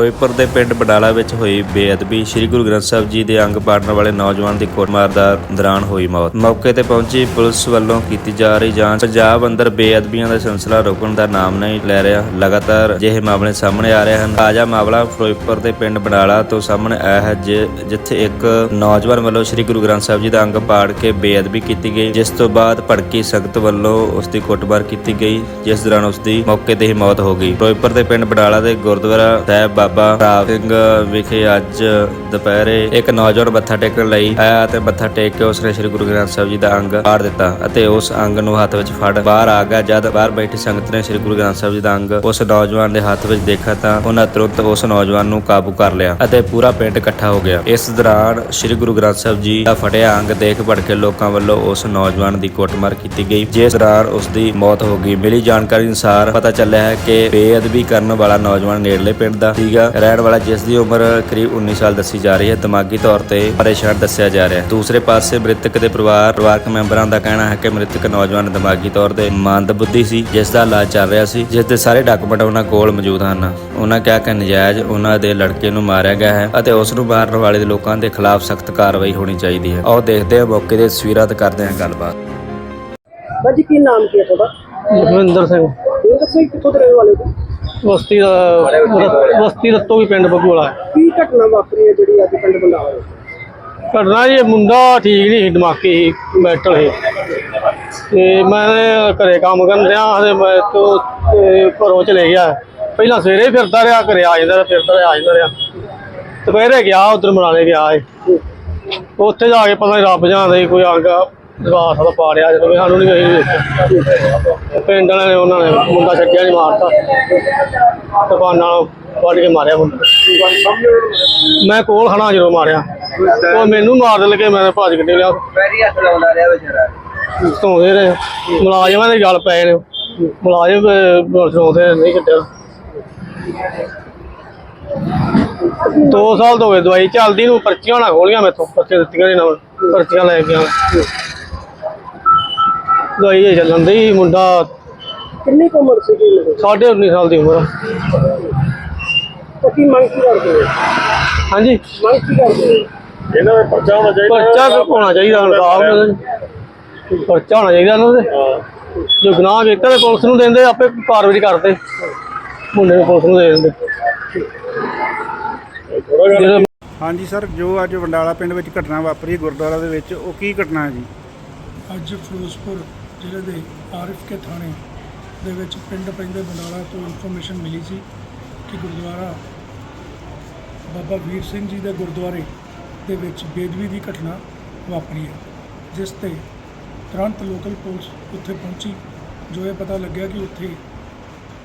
ਫਿਰੋਜ਼ਪੁਰ ਦੇ ਪਿੰਡ ਬਡਾਲਾ ਵਿੱਚ ਹੋਈ ਬੇਅਦਬੀ, ਸ੍ਰੀ ਗੁਰੂ ਗ੍ਰੰਥ ਸਾਹਿਬ ਜੀ ਦੇ ਅੰਗ ਪਾੜਨ ਵਾਲੇ ਨੌਜਵਾਨ ਦੀ ਕੁੱਟਮਾਰ ਦਾ ਦੌਰਾਨ ਹੋਈ ਮੌਤ। ਮੌਕੇ ਤੇ ਪਹੁੰਚੀ ਪੁਲਿਸ ਵੱਲੋਂ ਕੀਤੀ ਜਾ ਰਹੀ ਜਾਂਚ। ਪੰਜਾਬ ਅੰਦਰ ਬੇਅਦਬੀਆਂ ਦਾ ਸਿਲਸਿਲਾ ਰੁਕਣ ਦਾ ਨਾਮ ਨਹੀਂ ਲੈ ਰਿਹਾ। ਲਗਾਤਾਰ ਅਜਿਹੇ ਮਾਮਲੇ ਸਾਹਮਣੇ ਆ ਰਹੇ ਹਨ। ਤਾਜ਼ਾ ਮਾਮਲਾ ਫਿਰੋਜ਼ਪੁਰ ਦੇ ਪਿੰਡ ਬਡਾਲਾ ਤੋਂ ਸਾਹਮਣੇ ਆਇਆ ਹੈ, ਜਿ- ਜਿੱਥੇ ਇੱਕ ਨੌਜਵਾਨ ਵੱਲੋਂ ਸ੍ਰੀ ਗੁਰੂ ਗ੍ਰੰਥ ਸਾਹਿਬ ਜੀ ਦਾ ਅੰਗ ਪਾੜ ਕੇ ਬੇਅਦਬੀ ਕੀਤੀ ਗਈ, ਜਿਸ ਤੋਂ ਬਾਅਦ ਭੜਕੀ ਸੰਗਤ ਵੱਲੋਂ ਉਸ ਦੀ ਕੁੱਟਮਾਰ ਕੀਤੀ ਗਈ, ਜਿਸ ਦੌਰਾਨ ਉਸ ਦੀ ਮੌਕੇ ਤੇ ਹੀ ਮੌਤ ਹੋ ਗਈ। ਫਿਰੋਜ਼ਪੁਰ ਦੇ ਪਿੰਡ ਬਡਾਲਾ ਦੇ ਗੁਰਦੁਆਰਾ ਸਾਹਿਬ ਬਾਬਾ ਰਾਵ ਸਿੰਘ ਵਿਖੇ ਅੱਜ ਦੁਪਹਿਰੇ ਇੱਕ ਨੌਜਵਾਨ ਮੱਥਾ ਟੇਕਣ ਲਈ ਆਇਆ ਅਤੇ ਮੱਥਾ ਟੇਕ ਕੇ ਉਸਨੇ ਸ੍ਰੀ ਗੁਰੂ ਗ੍ਰੰਥ ਸਾਹਿਬ ਜੀ ਦਾ ਅੰਗ ਪਾੜ ਦਿੱਤਾ ਅਤੇ ਉਸ ਅੰਗ ਨੂੰ ਹੱਥ ਵਿੱਚ ਫੜ ਬਾਹਰ ਆ ਗਿਆ। ਜਦ ਬਾਹਰ ਬੈਠੀ ਸੰਗਤ ਨੇ ਸ੍ਰੀ ਗੁਰੂ ਗ੍ਰੰਥ ਸਾਹਿਬ ਜੀ ਦਾ ਅੰਗ ਉਸ ਨੌਜਵਾਨ ਦੇ ਹੱਥ ਵਿੱਚ ਦੇਖਿਆ ਤਾਂ ਉਹਨਾਂ ਤੁਰੰਤ ਉਸ ਨੌਜਵਾਨ ਨੂੰ ਕਾਬੂ ਕਰ ਲਿਆ ਅਤੇ ਪੂਰਾ ਪਿੰਡ ਇਕੱਠਾ ਹੋ ਗਿਆ। ਇਸ ਦੌਰਾਨ ਸ੍ਰੀ ਗੁਰੂ ਗ੍ਰੰਥ ਸਾਹਿਬ ਜੀ ਦਾ ਫਟਿਆ ਅੰਗ ਦੇਖ ਭੜਕੇ ਲੋਕਾਂ ਵੱਲੋਂ ਉਸ ਨੌਜਵਾਨ ਦੀ ਕੁੱਟਮਾਰ ਕੀਤੀ ਗਈ, ਜਿਸ ਦੌਰਾਨ ਉਸ ਦੀ ਮੌਤ ਹੋ ਗਈ। ਮਿਲੀ ਜਾਣਕਾਰੀ ਅਨੁਸਾਰ ਪਤਾ ਚੱਲਿਆ ਹੈ ਕਿ ਬੇਅਦਬੀ ਕਰਨ ਵਾਲਾ ਨੌਜਵਾਨ ਨੇੜਲੇ ਪਿੰਡ ਦਾ ਸੀਗਾ। ਰਹਿਣ ਵਾਲਾ ਜਿਸ ਦੀ ਉਮਰ ਕਰੀਬ 19 ਸਾਲ ਦੱਸੀ ਜਾ ਰਹੀ ਹੈ ਦਿਮਾਗੀ ਤੌਰ ਤੇ ਪਰੇਸ਼ਾਨ ਦੱਸਿਆ ਜਾ ਰਿਹਾ ਹੈ। ਦੂਸਰੇ ਪਾਸੇ ਮ੍ਰਿਤਕ ਦੇ ਪਰਿਵਾਰ ਪਰਿਵਾਰਕ ਮੈਂਬਰਾਂ ਦਾ ਕਹਿਣਾ ਹੈ ਕਿ ਮ੍ਰਿਤਕ ਨੌਜਵਾਨ ਦਿਮਾਗੀ ਤੌਰ ਤੇ ਮੰਦਬੁੱਧੀ ਸੀ ਜਿਸ ਦਾ ਇਲਾਜ ਚੱਲ ਰਿਹਾ ਸੀ ਜਿਸ ਦੇ ਸਾਰੇ ਡਾਕੂਮੈਂਟ ਉਹਨਾਂ ਕੋਲ ਮੌਜੂਦ ਹਨ। ਉਹਨਾਂ ਕਿਹਾ ਕਿ ਨਜਾਇਜ਼ ਉਹਨਾਂ ਦੇ ਲੜਕੇ ਨੂੰ ਮਾਰਿਆ ਗਿਆ ਹੈ ਅਤੇ ਉਸ ਨੂੰ ਮਾਰਨ ਵਾਲੇ ਦੇ ਲੋਕਾਂ ਦੇ ਖਿਲਾਫ ਸਖਤ ਕਾਰਵਾਈ ਹੋਣੀ ਚਾਹੀਦੀ ਹੈ। ਆਓ ਦੇਖਦੇ ਹਾਂ ਮੌਕੇ ਦੇ ਤਸਵੀਰਾਂ ਤੇ ਕਰਦੇ ਹਾਂ ਗੱਲਬਾਤ। ਭਾਜੀ ਕੀ ਨਾਮ ਕੀ ਹੈ ਤੁਹਾਡਾ? ਲਖਵਿੰਦਰ ਸਿੰਘ। ਸਿੰਘ ਕਿੱਥੋਂ ਦੇ ਰਹਿਣ ਵਾਲੇ ਹੋ ਬਸਤੀ ਦਾ ਬਸਤੀ ਰਤੋ ਵੀ ਪਿੰਡ ਬਗੋਲਾ ਹੈ। ਕੀ ਘਟਨਾ ਵਾਪਰੀ ਹੈ ਜਿਹੜੀ ਅੱਜ ਪਿੰਡ ਬੰਦਾਵਾ ਵਿੱਚ ਘਟਨਾ ਜੀ ਮੁੰਡਾ ਠੀਕ ਨਹੀਂ ਸੀ ਦਿਮਾਗੀ ਸੀ ਮੈਂਟਲ ਸੀ। ਤੇ ਮੈਂ ਘਰੇ ਕੰਮ ਕਰਨ ਰਿਹਾ ਤੇ ਮੈਂ ਤੋਂ ਤੇ ਘਰੋਂ ਚਲੇ ਗਿਆ। ਪਹਿਲਾਂ ਸਵੇਰੇ ਹੀ ਫਿਰਦਾ ਰਿਹਾ ਘਰੇ ਆ ਜਾਂਦਾ ਰਿਹਾ, ਫਿਰਦਾ ਰਿਹਾ ਆ ਜਾਂਦਾ ਰਿਹਾ। ਦੁਪਹਿਰੇ ਗਿਆ ਉਧਰ ਮਨਾਲੇ ਗਿਆ ਏ ਉੱਥੇ ਜਾ ਕੇ ਪਤਾ ਨਹੀਂ ਰੱਬ ਜਾਣਦਾ ਸੀ ਕੋਈ ਅੰਗ ਦਵਾਸ ਦਾ ਪਾੜਿਆ ਜਦੋਂ ਵੀ ਸਾਨੂੰ ਨਹੀਂ ਦੇਖਿਆ ਪਿੰਡ ਵਾਲਿਆਂ ਨੇ ਉਹਨਾਂ ਨੇ ਮੁੰਡਾ ਛੱਡਿਆ ਨਹੀਂ ਮਾਰਤਾ। ਦੁਕਾਨ ਨਾਲ ਵੱਢ ਕੇ ਮਾਰਿਆ ਮੁੰਡਾ ਮੈਂ ਕੋਲ ਖੜਾ ਜਦੋਂ ਮਾਰਿਆ। ਉਹ ਮੈਨੂੰ ਮਾਰ ਲਗੇ ਮੈਂ ਭੱਜ ਕੇ ਲਿਆ ਵੈਰੀ ਹੱਥ ਲਾਉਂਦਾ ਰਿਹਾ ਵਿਚਾਰਾ। ਧੋਦੇ ਰਹੇ। ਮੁਲਾਜ਼ਮਾਂ ਦੇ ਗੱਲ ਪਏ ਨੇ। ਮੁਲਾਜ਼ਮ ਧੋਦੇ ਨਹੀਂ ਕੱਢਿਆ ਦੋ ਸਾਲ ਤੋਂ ਹੋ ਗਏ ਦਵਾਈ ਚੱਲਦੀ ਨੂੰ ਪਰਚੀਆਂ ਨਾ ਖੋਲੀਆਂ ਮੈਥੋਂ। ਪਰਚੀਆਂ ਦਿੱਤੀਆਂ ਨਾ ਪਰਚੀਆਂ ਲੈ ਗਿਆ ਦਵਾਈ ਇਹ ਚੱਲਣ ਦੀ ਮੁੰਡਾ ਕਿੰਨੀ ਕੁ ਉਮਰ ਸੀ ਕੀ ਲੋਕ ਸਾਢੇ 19 ਸਾਲ ਦੀ ਉਮਰ ਆ। ਤਾਂ ਕੀ ਮੰਗ ਕੀ ਕਰਦੇ ਹੋ? ਹਾਂਜੀ? ਮੰਗ ਕੀ ਕਰਦੇ ਹੋ? ਇਹਨਾਂ ਦਾ ਪਰਚਾ ਹੋਣਾ ਚਾਹੀਦਾ। ਪਰਚਾ ਹੋਣਾ ਚਾਹੀਦਾ ਇਨਸਾਫ ਪਰਚਾ ਹੋਣਾ ਚਾਹੀਦਾ ਇਹਨਾਂ ਦੇ। ਜੋ ਗੁਨਾਹ ਕੀਤਾ ਤੇ ਪੁਲਿਸ ਨੂੰ ਦਿੰਦੇ ਆਪੇ ਕਾਰਵਾਈ ਕਰਦੇ। ਮੁੰਡੇ ਨੂੰ ਪੁਲਿਸ ਨੂੰ ਦੇ ਦਿੰਦੇ। ਜਦੋਂ ਹਾਂਜੀ ਸਰ ਜੋ ਅੱਜ ਵੰਡਾਲਾ ਪਿੰਡ ਵਿੱਚ ਘਟਨਾ ਵਾਪਰੀ ਗੁਰਦੁਆਰਾ ਦੇ ਵਿੱਚ ਉਹ ਕੀ ਘਟਨਾ ਹੈ ਜੀ? ਅੱਜ ਫਿਰੋਜ਼ਪੁਰ ਜ਼ਿਲ੍ਹੇ ਦੇ ਆਰਿਫ ਕੇ ਥਾਣੇ ਦੇ ਵਿੱਚ ਪਿੰਡ ਪੈਂਦੇ ਬੰਡਾਲਾ ਤੋਂ ਇਨਫੋਰਮੇਸ਼ਨ ਮਿਲੀ ਸੀ ਕਿ ਗੁਰਦੁਆਰਾ ਬਾਬਾ ਵੀਰ ਸਿੰਘ ਜੀ ਦੇ ਗੁਰਦੁਆਰੇ ਦੇ ਵਿੱਚ ਬੇਦਬੀ ਦੀ ਘਟਨਾ ਵਾਪਰੀ ਹੈ, ਜਿਸ ਤੇ ਤੁਰੰਤ ਲੋਕਲ ਪੁਲਿਸ ਉੱਥੇ ਪਹੁੰਚੀ, ਜੋ ਇਹ ਪਤਾ ਲੱਗਿਆ ਕਿ ਉੱਥੇ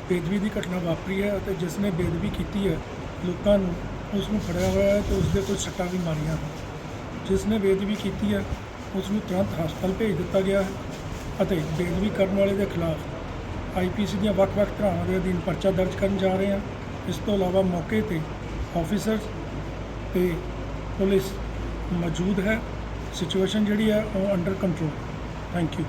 ਬੇਦਬੀ ਦੀ ਘਟਨਾ ਵਾਪਰੀ ਹੈ ਅਤੇ ਜਿਸ ਨੇ ਬੇਦਬੀ ਕੀਤੀ ਹੈ, ਲੋਕਾਂ ਨੂੰ ਉਸ ਨੂੰ ਫੜਿਆ ਹੋਇਆ ਹੈ ਤੇ ਉਸ ਦੇ ਕੁਝ ਸੱਟਾਂ ਵੀ ਮਾਰੀਆਂ ਹਨ ਜਿਸ ਨੇ ਬੇਦਬੀ ਕੀਤੀ ਹੈ ਉਸ ਨੂੰ ਤੁਰੰਤ ਹਸਪਤਾਲ ਭੇਜ ਦਿੱਤਾ ਗਿਆ ਹੈ। ਅਤੇ ਬੇਅਦਬੀ ਕਰਨ ਵਾਲੇ ਦੇ ਖਿਲਾਫ ਆਈਪੀਸੀ ਦੀਆਂ ਵੱਖ-ਵੱਖ ਧਾਰਾਵਾਂ ਦੇ ਅਧੀਨ ਪਰਚਾ ਦਰਜ ਕਰਨ ਜਾ ਰਹੇ ਹਾਂ। ਇਸ ਤੋਂ ਇਲਾਵਾ ਮੌਕੇ ਤੇ ਆਫੀਸਰਸ ਤੇ ਪੁਲਿਸ ਮੌਜੂਦ ਹੈ। ਸਿਚੁਏਸ਼ਨ ਜਿਹੜੀ ਹੈ ਉਹ ਅੰਡਰ ਕੰਟਰੋਲ ਥੈਂਕ ਯੂ